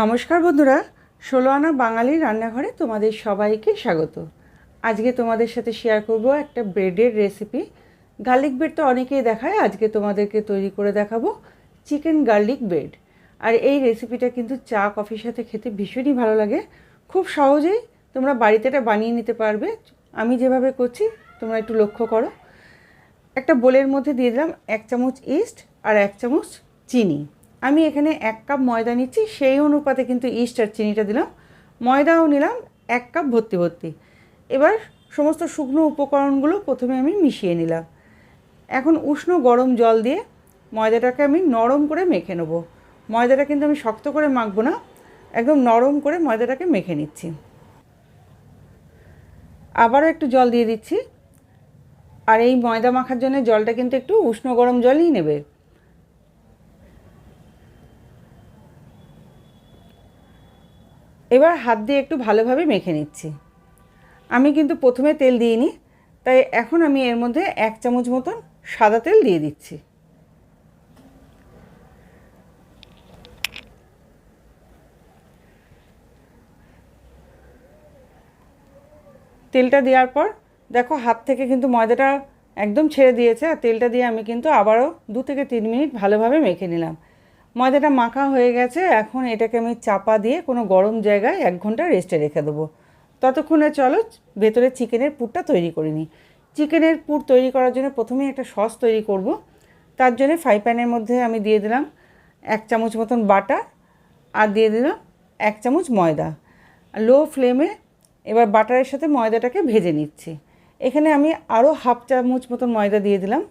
নমস্কার বন্ধুরা ষোলো আনা বাঙালি রান্নাঘরে তোমাদের সবাইকে স্বাগত। আজকে তোমাদের সাথে শেয়ার করব একটা ব্রেডের রেসিপি গার্লিক ব্রেড তো অনেকেই দেখায়, আজকে তোমাদেরকে তৈরি করে দেখাবো চিকেন গার্লিক ব্রেড আর এই রেসিপিটা কিন্তু চা কফির সাথে খেতে ভীষণই ভালো লাগে। খুব সহজেই তোমরা বাড়িতে এটা বানিয়ে নিতে পারবে। আমি যেভাবে করছি, তোমরা একটু লক্ষ্য করো। একটা বোলের মধ্যে দিয়ে দিলাম এক চামচ ইস্ট আর এক চামচ চিনি। আমি এখানে এক কাপ ময়দা নিচ্ছি, সেই অনুপাতে কিন্তু ইস্ট আর চিনিটা দিলাম। ময়দাও নিলাম, এক কাপ ভর্তি ভর্তি। এবার সমস্ত শুকনো উপকরণগুলো প্রথমে আমি মিশিয়ে নিলাম। এখন উষ্ণ গরম জল দিয়ে ময়দাটাকে আমি নরম করে মেখে নেব। ময়দাটা কিন্তু আমি শক্ত করে মাখবো না, একদম নরম করে ময়দাটাকে মেখে নিচ্ছি। আবারও একটু জল দিয়ে দিচ্ছি। আর এই ময়দা মাখার জন্য জলটা কিন্তু একটু উষ্ণ গরম জলই নেবে। এবার হাত দিয়ে একটু ভালোভাবে মেখে নিচ্ছি। আমি কিন্তু প্রথমে তেল দিইনি, তাই এখন আমি এর মধ্যে এক চামচ মতন সাদা তেল দিয়ে দিচ্ছি। তেলটা দেওয়ার পর, দেখো হাত থেকে কিন্তু ময়দাটা একদম ছেড়ে দিয়েছে, আর তেলটা দিয়ে আমি কিন্তু আবারও দু থেকে তিন মিনিট ভালোভাবে মেখে নিলাম। ময়দাটা মাখা হয়ে গেছে, এখন এটাকে আমি চাপা দিয়ে কোনো গরম জায়গায় এক ঘণ্টা রেস্টে রেখে দেবো। ততক্ষণে চলো ভেতরে চিকেনের পুরটা তৈরি করে নিই। চিকেনের পুর তৈরি করার জন্য প্রথমেই একটা সস তৈরি করব। তার জন্য ফ্রাই প্যানের মধ্যে আমি দিয়ে দিলাম এক চামচ মতন বাটার আর দিয়ে দিলাম এক চামচ ময়দা। লো ফ্লেমে এবার বাটারের সাথে ময়দাটাকে ভেজে নিচ্ছি। এখানে আমি আরও হাফ চামচ মতন ময়দা দিয়ে দিলাম।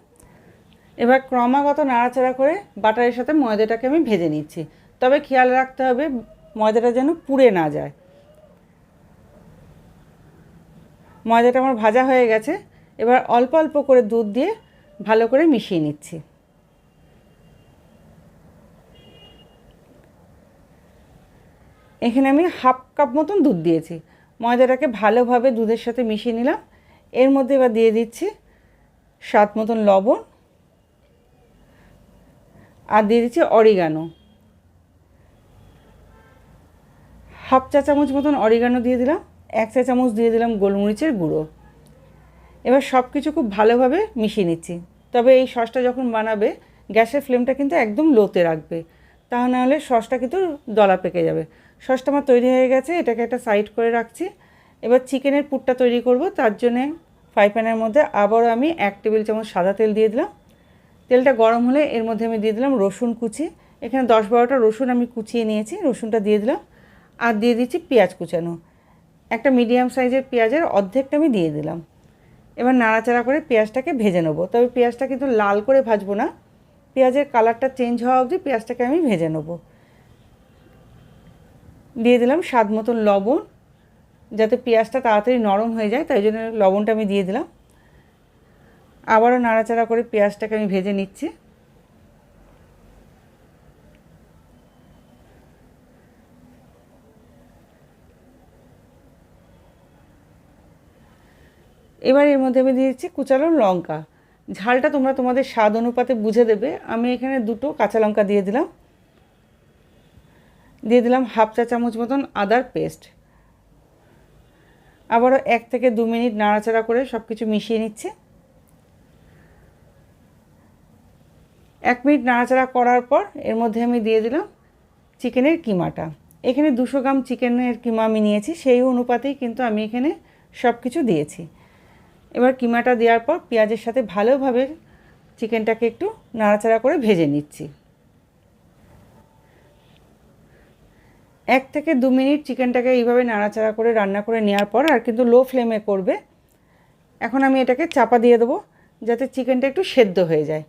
এবার ক্রমাগত নাড়াচাড়া করে বাটারের সাথে ময়দাটাকে আমি ভেজে নিচ্ছি। তবে খেয়াল রাখতে হবে, ময়দাটা যেন পুড়ে না যায়। ময়দাটা আমার ভাজা হয়ে গেছে। এবার অল্প অল্প করে দুধ দিয়ে ভালো করে মিশিয়ে নিচ্ছি। এখানে আমি হাফ কাপ মতন দুধ দিয়েছি। ময়দাটাকে ভালোভাবে দুধের সাথে মিশিয়ে নিলাম। এর মধ্যে এবার দিয়ে দিচ্ছি স্বাদ মতন লবণ। আর দিয়ে দিচ্ছি অরিগানো হাফ চা চামচ মতন অরিগানো দিয়ে দিলাম, এক চা চামচ দিয়ে দিলাম গোলমরিচের গুঁড়ো। এবার সব কিছু খুব ভালোভাবে মিশিয়ে নিচ্ছি। তবে এই সসটা যখন বানাবে, গ্যাসের ফ্লেমটা কিন্তু একদম লোতে রাখবে। তা নাহলে সসটা কিন্তু দলা পেকে যাবে। সসটা আমার তৈরি হয়ে গেছে, এটাকে একটা সাইড করে রাখছি। এবার চিকেনের পুরটা তৈরি করব, তার জন্যে ফ্রাই প্যানের মধ্যে আবারও আমি এক টেবিল চামচ সাদা তেল দিয়ে দিলাম। তেলটা গরম হলে এর মধ্যে আমি দিয়ে দিলাম রসুন কুচি। এখানে দশ বারোটা রসুন আমি কুচিয়ে নিয়েছি, রসুনটা দিয়ে দিলাম। আর দিয়ে দিচ্ছি পেঁয়াজ কুচানো। একটা মিডিয়াম সাইজের পেঁয়াজের অর্ধেকটা আমি দিয়ে দিলাম। এবার নাড়াচাড়া করে পেঁয়াজটাকে ভেজে নেব। তবে পেঁয়াজটা কিন্তু লাল করে ভাজবো না। পেঁয়াজের কালারটা চেঞ্জ হওয়া অবধি পেঁয়াজটাকে আমি ভেজে নেব। দিয়ে দিলাম স্বাদ মতন লবণ। যাতে পেঁয়াজটা তাড়াতাড়ি নরম হয়ে যায়, তাই জন্য লবণটা আমি দিয়ে দিলাম। আবারও নাড়াচাড়া করে পেঁয়াজটাকে আমি ভেজে নিচ্ছি। এবার এর মধ্যে আমি দিয়েছি কুচানো লঙ্কা। ঝালটা তোমরা তোমাদের স্বাদ অনুপাতে বুঝে দেবে। আমি এখানে দুটো কাঁচা লঙ্কা দিয়ে দিলাম। দিয়ে দিলাম হাফ চা চামচ মতন আদার পেস্ট। আবারও এক থেকে দু মিনিট নাড়াচাড়া করে সব কিছু মিশিয়ে নিচ্ছে। এক মিনিট নাড়াচাড়া করার পর এর মধ্যে আমি দিয়ে দিলাম চিকেনের কিমাটা। এখানে দুশো গ্রাম চিকেনের কিমা আমি নিয়েছি, সেই অনুপাতেই কিন্তু আমি এখানে সব কিছু দিয়েছি। এবার কিমাটা দেওয়ার পর পেঁয়াজের সাথে ভালোভাবে চিকেনটাকে একটু নাড়াচাড়া করে ভেজে নিচ্ছি। এক থেকে দু মিনিট চিকেনটাকে এইভাবে নাড়াচাড়া করে রান্না করে নেওয়ার পর আর কিন্তু লো ফ্লেমে করবে। এখন আমি এটাকে চাপা দিয়ে দেবো যাতে চিকেনটা একটু সেদ্ধ হয়ে যায়।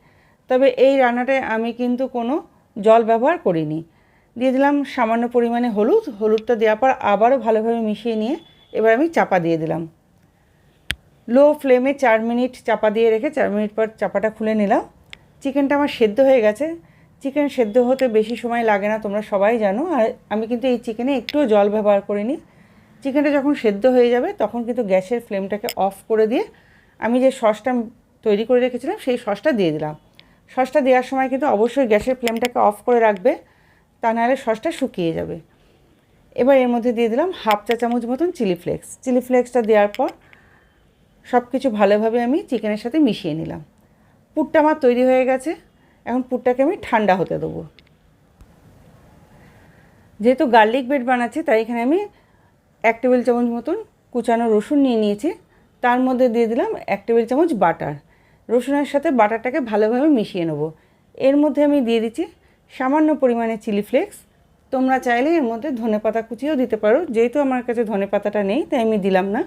তবে এই রান্নাটায় আমি কিন্তু কোনো জল ব্যবহার করিনি। দিয়ে দিলাম সামান্য পরিমাণে হলুদ। হলুদটা দেওয়ার পর আবারও ভালোভাবে মিশিয়ে নিয়ে এবার আমি চাপা দিয়ে দিলাম। লো ফ্লেমে চার মিনিট চাপা দিয়ে রেখে চার মিনিট পর চাপাটা খুলে নিলাম। চিকেনটা আমার সেদ্ধ হয়ে গেছে। চিকেন সেদ্ধ হতে বেশি সময় লাগে না, তোমরা সবাই জানো। আর আমি কিন্তু এই চিকেনে একটুও জল ব্যবহার করিনি। চিকেনটা যখন সেদ্ধ হয়ে যাবে, তখন কিন্তু গ্যাসের ফ্লেমটাকে অফ করে দিয়ে আমি যে সসটা তৈরি করে রেখেছিলাম, সেই সসটা দিয়ে দিলাম। সসটা দেওয়ার সময় কিন্তু অবশ্যই গ্যাসের ফ্লেমটাকে অফ করে রাখবে, তা নাহলে সসটা শুকিয়ে যাবে। এবার এর মধ্যে দিয়ে দিলাম হাফ চা চামচ মতন চিলি ফ্লেক্স। চিলি ফ্লেক্সটা দেওয়ার পর সব কিছু ভালোভাবে আমি চিকেনের সাথে মিশিয়ে নিলাম। পুরটা আমার তৈরি হয়ে গেছে, এখন পুরটাকে আমি ঠান্ডা হতে দেবো। যেহেতু গার্লিক ব্রেড বানাচ্ছি, তাই এখানে আমি এক টেবিল চামচ মতন কুচানো রসুন নিয়ে নিয়েছি। তার মধ্যে দিয়ে দিলাম এক টেবিল চামচ বাটার। রসুনের সাথে বাটারটাকে ভালোভাবে মিশিয়ে নেব। এর মধ্যে আমি দিয়ে দিচ্ছি সামান্য পরিমাণে চিলি ফ্লেক্স। তোমরা চাইলে এর মধ্যে ধনে পাতা কুচিও দিতে পারো। যেহেতু আমার কাছে ধনে পাতাটা নেই, তাই আমি দিলাম না।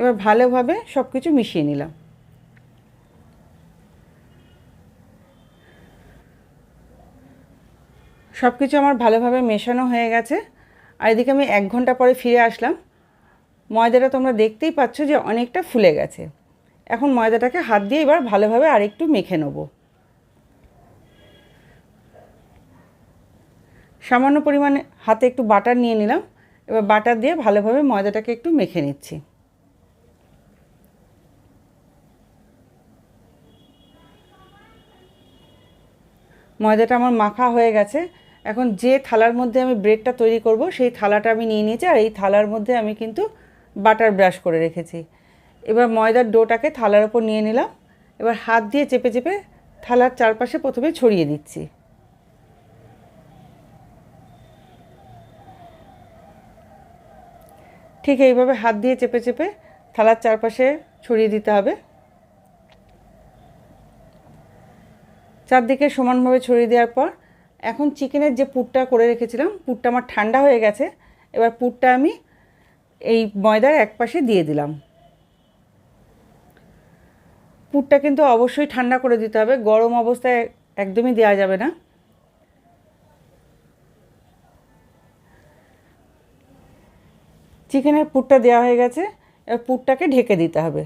এবার ভালোভাবে সব কিছু মিশিয়ে নিলাম। সব কিছু আমার ভালোভাবে মেশানো হয়ে গেছে। আর এদিকে আমি এক ঘণ্টা পরে ফিরে আসলাম। ময়দাটা তোমরা দেখতেই পাচ্ছ যে অনেকটা ফুলে গেছে। এখন ময়দাটাকে হাত দিয়ে এবার ভালোভাবে আরেকটু মেখে নেব। সামান্য পরিমাণে হাতে একটু বাটার নিয়ে নিলাম। এবার বাটার দিয়ে ভালোভাবে ময়দাটাকে একটু মেখে নিচ্ছি। ময়দাটা আমার মাখা হয়ে গেছে। এখন যে থালার মধ্যে আমি ব্রেডটা তৈরি করব, সেই থালাটা আমি নিয়ে নিয়েছি আর এই থালার মধ্যে আমি কিন্তু বাটার ব্রাশ করে রেখেছি। এবার ময়দার ডোটাকে থালার ওপর নিয়ে নিলাম। এবার হাত দিয়ে চেপে চেপে থালার চারপাশে প্রথমে ছড়িয়ে দিচ্ছি। ঠিক এইভাবে হাত দিয়ে চেপে চেপে থালার চারপাশে ছড়িয়ে দিতে হবে। চারদিকে সমানভাবে ছড়িয়ে দেওয়ার পর এখন চিকেনের যে পুরটা করে রেখেছিলাম, পুরটা আমার ঠান্ডা হয়ে গেছে। এবার পুরটা আমি এই ময়দার এক পাশে দিয়ে দিলাম। পুরটা কিন্তু অবশ্যই ঠান্ডা করে দিতে হবে। গরম অবস্থায় একদমই দেওয়া যাবে না। চিকেনের পুরটা দেওয়া হয়ে গেছে। এবার পুরটাকে ঢেকে দিতে হবে।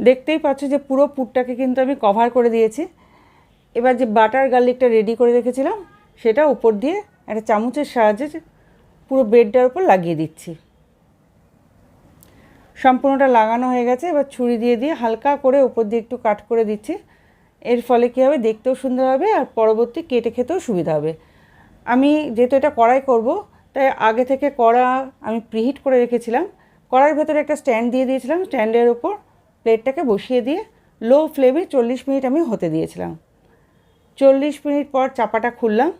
দেখতেই পাচ্ছ যে পুরো পুরটাকে কিন্তু আমি কভার করে দিয়েছি। এবার যে বাটার গার্লিকটা রেডি করে রেখেছিলাম, সেটা উপর দিয়ে একটা চামচের সাহায্যে পুরো ব্রেডটার উপর লাগিয়ে দিচ্ছি। সম্পূর্ণটা লাগানো হয়ে গেছে, এবার ছুরি দিয়ে দিয়ে হালকা করে উপর দিয়ে একটু কাট করে দিচ্ছি। এর ফলে কী হবে? দেখতেও সুন্দর হবে আর পরবর্তী কেটে খেতেও সুবিধা হবে। আমি যেহেতু এটা কড়াই করব, তাই আগে থেকে কড়া আমি প্রিহিট করে রেখেছিলাম। কড়ার ভেতরে একটা স্ট্যান্ড দিয়ে দিয়েছিলাম। স্ট্যান্ডের উপর প্লেটটাকে বসিয়ে দিয়ে লো ফ্লেমে চল্লিশ মিনিট আমি হতে দিয়েছিলাম। চল্লিশ মিনিট পর চাপাটা খুললাম।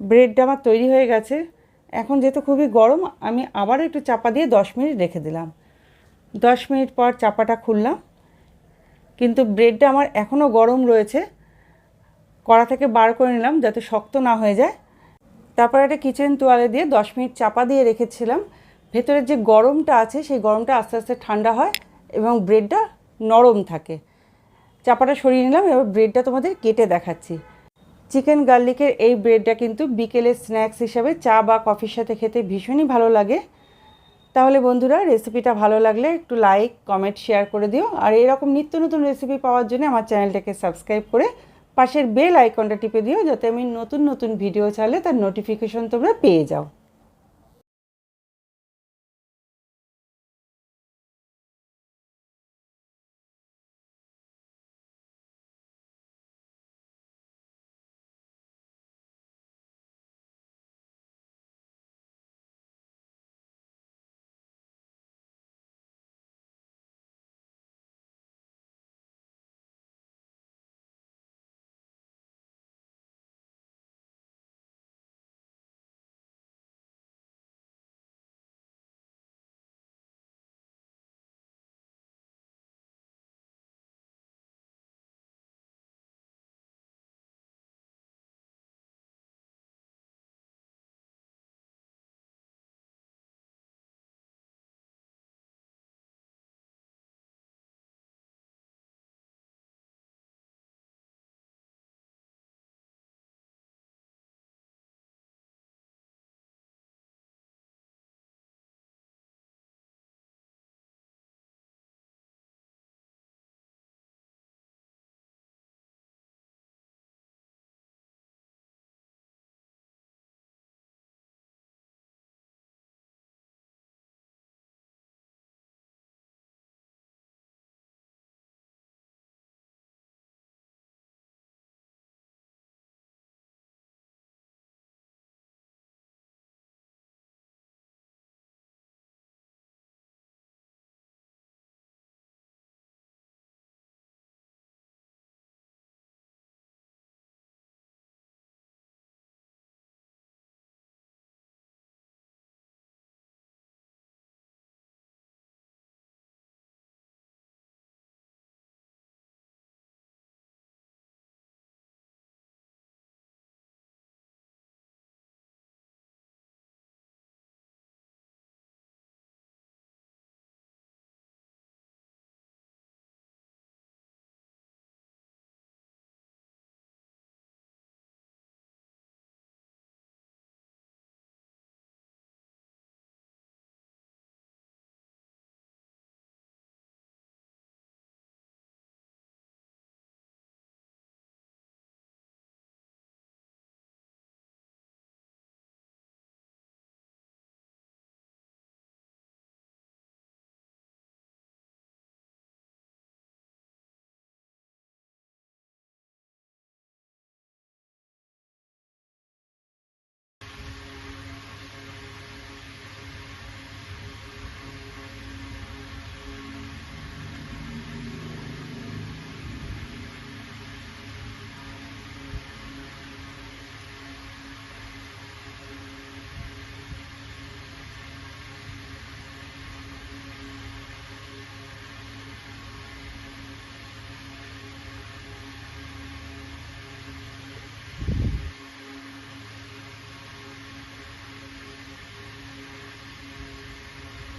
ব্রেডটা আমার তৈরি হয়ে গেছে। এখন যেহেতু খুবই গরম, আমি আবার একটু চাপা দিয়ে দশ মিনিট রেখে দিলাম। দশ মিনিট পর চাপাটা খুললাম। কিন্তু ব্রেডটা আমার এখনও গরম রয়েছে। কড়া থেকে বার করে নিলাম যাতে শক্ত না হয়ে যায়। তারপর একটা কিচেন তোয়ালে দিয়ে দশ মিনিট চাপা দিয়ে রেখেছিলাম। ভেতরের যে গরমটা আছে, সেই গরমটা আস্তে আস্তে ঠান্ডা হয় এবং ব্রেডটা নরম থাকে। চাপাটা সরিয়ে নিলাম, এবার ব্রেডটা তোমাদের কেটে দেখাচ্ছি। চিকেন গার্লিকের এই ব্রেডটা কিন্তু বিকেলের স্ন্যাক্স হিসাবে চা বা কফির সাথে খেতে ভীষণই ভালো লাগে। তাহলে বন্ধুরা, রেসিপিটা ভালো লাগলে একটু লাইক কমেন্ট শেয়ার করে দিও। আর এরকম নিত্য নতুন রেসিপি পাওয়ার জন্য আমার চ্যানেলটাকে সাবস্ক্রাইব করে পাশের বেল আইকনটা টিপে দিও, যাতে আমি নতুন নতুন ভিডিও ছাড়লে তার নোটিফিকেশন তোমরা পেয়ে যাও।